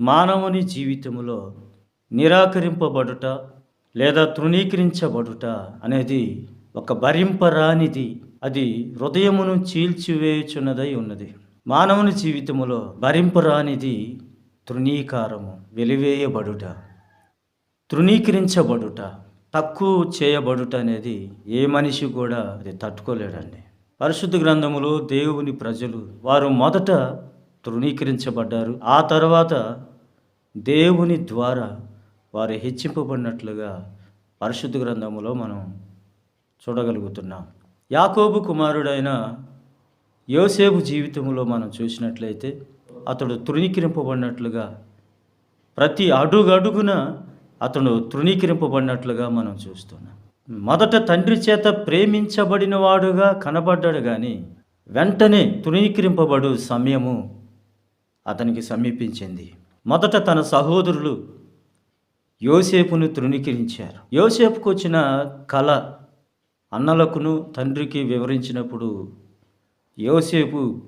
మానవుని జీవితంలో నిరాకరింపబడుట లేదా తృణీకరించబడుట అనేది ఒక భరింపరానిది. అది హృదయమును చీల్చివేయుచున్నదై ఉన్నది. మానవుని జీవితములో భరింపరానిది తృణీకారము వెలివేయబడుట తృణీకరించబడుట తక్కువ చేయబడుట అనేది ఏ మనిషి కూడా అది తట్టుకోలేడండి. పరిశుద్ధ గ్రంథములో దేవుని ప్రజలు వారు మొదట తృణీకరించబడ్డారు. ఆ తర్వాత దేవుని ద్వారా వారు హెచ్చింపబడినట్లుగా పరిశుద్ధ గ్రంథములో మనం చూడగలుగుతున్నాం. యాకోబు కుమారుడైన యోసేపు జీవితంలో మనం చూసినట్లయితే అతడు తృణీకరింపబడినట్లుగా ప్రతి అడుగడుగున అతడు తృణీకరింపబడినట్లుగా మనం చూస్తున్నాం. మొదట తండ్రి చేత ప్రేమించబడినవాడుగా కనబడ్డాడు కానీ వెంటనే తృణీకరింపబడు సమయము అతనికి సమీపించింది. మొదట తన సహోదరులు యోసేపును తృణీకరించారు. యోసేపుకు వచ్చిన కళ అన్నలకును తండ్రికి వివరించినప్పుడు యోసేపు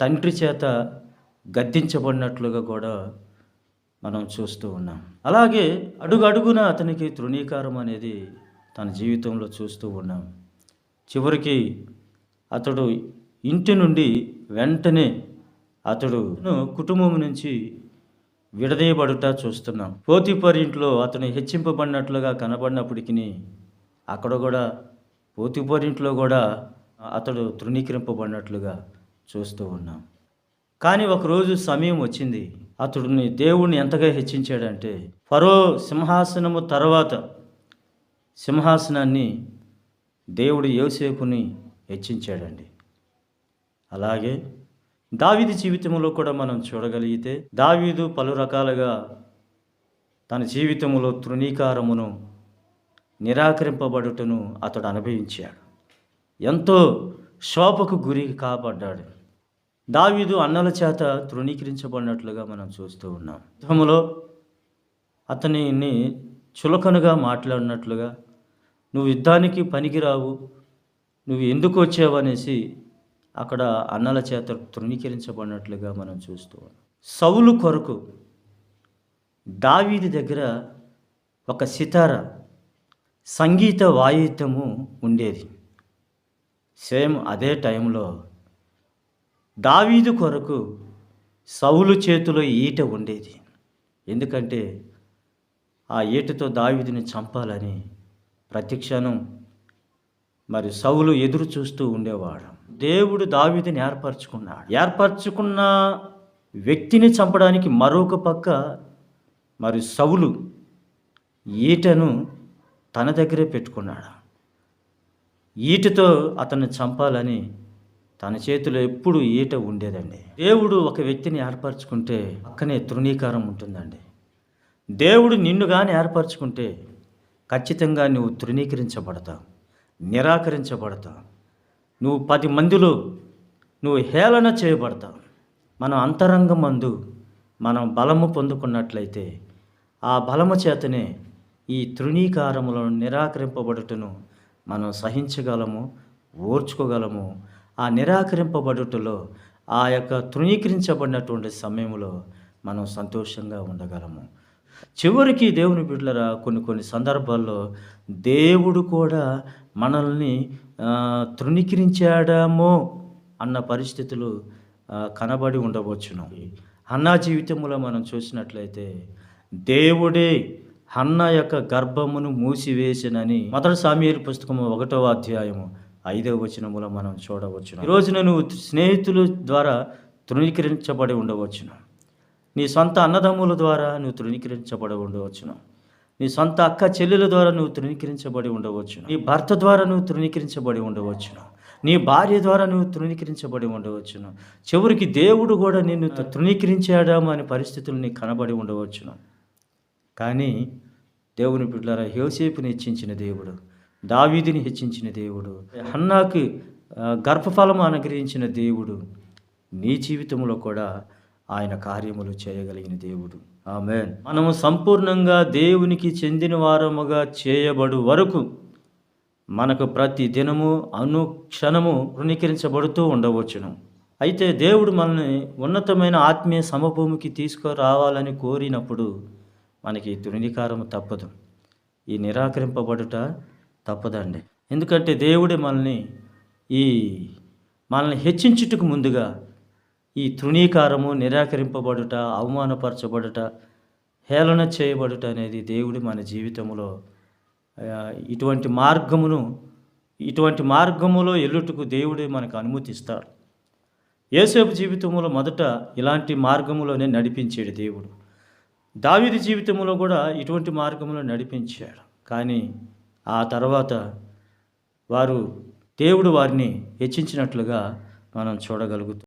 తండ్రి చేత గద్దించబడినట్లుగా కూడా మనం చూస్తూ ఉన్నాం. అలాగే అడుగు అడుగున అతనికి తృణీకారం అనేది తన జీవితంలో చూస్తూ ఉన్నాం. చివరికి అతడు ఇంటి నుండి వెంటనే అతడు కుటుంబం నుంచి విడదీయబడుట చూస్తున్నాం. పోతిపర్ ఇంట్లో అతను హెచ్చింపబడినట్లుగా కనబడినప్పటికీ అక్కడ కూడా పోతిపర్ ఇంట్లో కూడా అతడు తృణీకరింపబడినట్లుగా చూస్తూ ఉన్నాం. కానీ ఒకరోజు సమయం వచ్చింది. అతడిని దేవుణ్ణి ఎంతగా హెచ్చించాడంటే ఫరో సింహాసనము తర్వాత సింహాసనాన్ని దేవుడు యోసేపుని హెచ్చించాడండి. అలాగే దావీది జీవితంలో కూడా మనం చూడగలిగితే దావీదు పలు రకాలుగా తన జీవితంలో తృణీకారమును నిరాకరింపబడుటను అతడు అనుభవించాడు. ఎంతో శోభకు గురి కాబడ్డాడు. దావీదు అన్నల చేత తృణీకరించబడినట్లుగా మనం చూస్తూ ఉన్నాం. యుద్ధములో అతనిని చులకనగా మాట్లాడినట్లుగా నువ్వు యుద్ధానికి పనికిరావు నువ్వు ఎందుకు వచ్చావు? అనేసి అక్కడ అన్నల చేత తృణీకరించబడినట్లుగా మనం చూస్తూ సవులు సౌలు కొరకు దావీది దగ్గర ఒక సితార సంగీత వాయిద్యము ఉండేది. సేమ్ అదే టైంలో దావీదు కొరకు సౌలు చేతిలో ఈట ఉండేది. ఎందుకంటే ఆ ఈటతో దావీదుని చంపాలని ప్రతిక్షణం మరి సౌలు ఎదురు చూస్తూ ఉండేవాడు. దేవుడు దావిదిని ఏర్పరచుకున్నాడు. ఏర్పరచుకున్న వ్యక్తిని చంపడానికి మరొక పక్క మరి సౌలు ఈటను తన దగ్గరే పెట్టుకున్నాడు. ఈటతో అతన్ని చంపాలని తన చేతిలో ఎప్పుడు ఈట ఉండేదండి. దేవుడు ఒక వ్యక్తిని ఏర్పరచుకుంటే పక్కనే తృణీకారం ఉంటుందండి. దేవుడు నిన్ను కానీ ఏర్పరచుకుంటే ఖచ్చితంగా నువ్వు తృణీకరించబడతావు. నిరాకరించబడతావు. నువ్వు పది మందిలో నువ్వు హేళన చేయబడతావు. మన అంతరంగం మందు మనం బలము పొందుకున్నట్లయితే ఆ బలము చేతనే ఈ తృణీకారములను నిరాకరింపబడుటను మనం సహించగలము ఓర్చుకోగలము. ఆ నిరాకరింపబడుటలో ఆ యొక్క తృణీకరించబడినటువంటి సమయంలో మనం సంతోషంగా ఉండగలము. చివరికి దేవుని బిడ్డలరా కొన్ని కొన్ని సందర్భాల్లో దేవుడు కూడా మనల్ని ఆ, తృణీకరించాడమో అన్న పరిస్థితులు కనబడి ఉండవచ్చును. అన్నా జీవితంలో మనం చూసినట్లయితే దేవుడే హన్న యొక్క గర్భమును మూసివేసినని మొదటి సామ్యాల పుస్తకము ఒకటో అధ్యాయము ఐదవ వచనములో మనం చూడవచ్చును. ఈ రోజున నువ్వు స్నేహితుల ద్వారా తృణీకరించబడి ఉండవచ్చును. నీ సొంత అన్నదమ్ముల ద్వారా నువ్వు తృణీకరించబడి ఉండవచ్చును. నీ సొంత అక్క చెల్లెల ద్వారా నువ్వు తృణీకరించబడి ఉండవచ్చును. నీ భర్త ద్వారా నువ్వు తృణీకరించబడి ఉండవచ్చును. నీ భార్య ద్వారా నువ్వు తృణీకరించబడి ఉండవచ్చును. చివరికి దేవుడు కూడా నిన్ను తృణీకరించాడాము అనే పరిస్థితులు నీకు కనబడి ఉండవచ్చును. కానీ దేవుని బిడ్డలారా యోసేపుని హెచ్చించిన దేవుడు దావీదిని హెచ్చించిన దేవుడు హన్నాకు గర్భఫలం గర్భఫలము అనుగ్రహించిన దేవుడు నీ జీవితంలో కూడా ఆయన కార్యములు చేయగలిగిన దేవుడు. ఆమె మనము సంపూర్ణంగా దేవునికి చెందిన వారముగా చేయబడు వరకు మనకు ప్రతి దినము అనుక్షణము రుణీకరించబడుతూ ఉండవచ్చును. అయితే దేవుడు మనల్ని ఉన్నతమైన ఆత్మీయ సమభూమికి తీసుకురావాలని కోరినప్పుడు మనకి తృణీకారం తప్పదు. ఈ నిరాకరింపబడుట తప్పదండి. ఎందుకంటే దేవుడే మనల్ని ఈ మనల్ని హెచ్చించుటకు ముందుగా ఈ తృణీకారము నిరాకరింపబడుట అవమానపరచబడుట హేళన చేయబడుట అనేది దేవుడు మన జీవితంలో ఇటువంటి మార్గమును ఇటువంటి మార్గములో ఎల్లుటకు దేవుడే మనకు అనుమతిస్తాడు. ఏసేపు జీవితంలో మొదట ఇలాంటి మార్గములోనే నడిపించాడు దేవుడు. దావిది జీవితంలో కూడా ఇటువంటి మార్గంలో నడిపించాడు. కానీ ఆ తర్వాత వారు దేవుడు వారిని హెచ్చించినట్లుగా మనం చూడగలుగుతాం